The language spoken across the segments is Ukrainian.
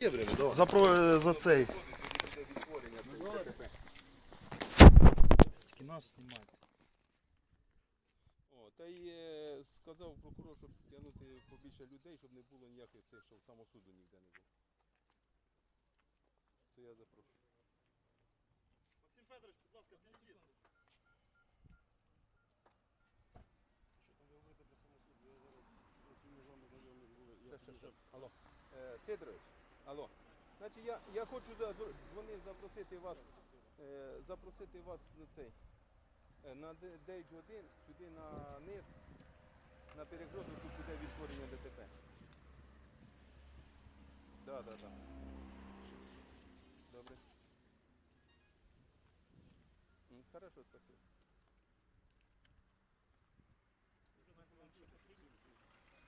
За, про, за цей. Тільки нас знімати. О, та й е, сказав прокурор, щоб тягнути побільше людей, щоб не було ніяких цих, щоб самосуду ніде не було. То я запрошую. Максим Федорович, будь ласка, підійдіть. Що там ви говорите про самосуд? Я зараз з вами знайомі були. Я Щас, щас, щас. Алло. Е, Сидорович, алло. Значить, я, я хочу дзвонив запросити вас, е, запросити вас на цей, е, на 9 годин, сюди на низ, на перегрозу, тут буде відтворення ДТП. Так, так, так. Добре. Хорошо, спасибо.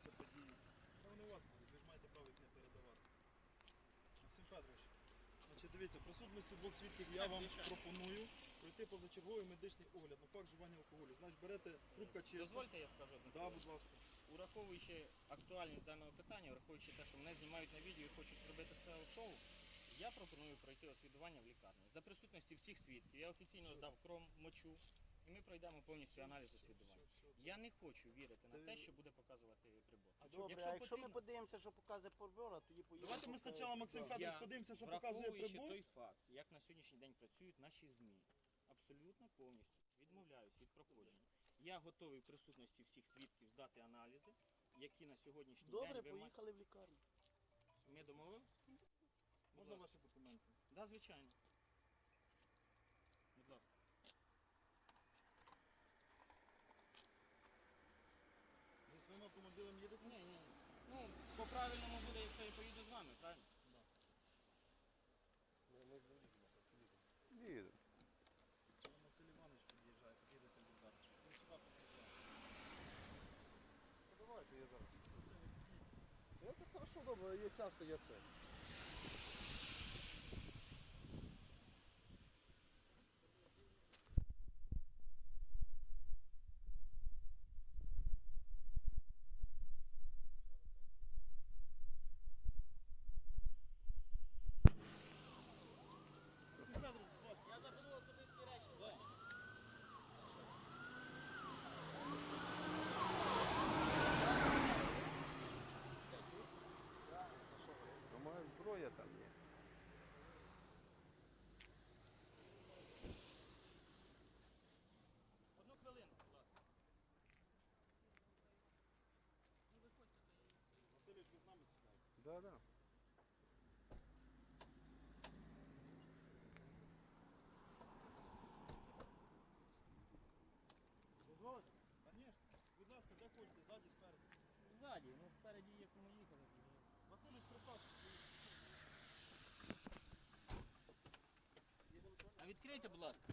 Це події. Це у вас будуть, Федорович, значить дивіться, в присутності двох свідків я вам пропоную пройти позачерговий медичний огляд на факт вживання алкоголю. Значить, берете трубка чиста. Дозвольте, я скажу одну Да, будь ласка. Ураховуючи актуальність даного питання, враховуючи те, що мене знімають на відео і хочуть зробити з цього шоу, я пропоную пройти освідування в лікарні. За присутності всіх свідків я офіційно здав кром, мочу, і ми пройдемо повністю аналіз освідування. Я не хочу вірити на Ти- те, що буде показувати прибор. А Добре, Якщо а якщо ми подивимося, що показує прибор, тоді поїдемо. Давайте ми спочатку, Максим Да. Федорович, подивимося, що показує Враховуючи прибор. той факт, як на сьогоднішній день працюють наші ЗМІ, абсолютно повністю відмовляюсь від проходження. Я готовий в присутності всіх свідків здати аналізи, які на сьогоднішній Добре, день ви поїхали в лікарню. Ми домовилися? Можна ваші документи? Да, звичайно. Будь ласка. Ви своїм автомобілем їдете? Ні, ні. Ну, по правильному буде, якщо я поїду з вами, правильно? Їдемо. Василь Іванович під'їжджає, під'їдете в лікарню. Ви сюди під'їжджаєте. Давайте я зараз. Це не. Я це хорошо, добре, є часто я це. Максим Федорович, будь ласка. Я заберу особисті речі. Да. А моя зброя там є. Одну хвилину, будь ласка. Ну, виходьте. Васильович, ви з нами сідаєте? Да, да. Дозволите? Звісно. Будь ласка, де хочете, ззаді, спереду. Ззаді, ну спереді є кому їхали. Васильович, припасуйте. А відкрийте, будь ласка.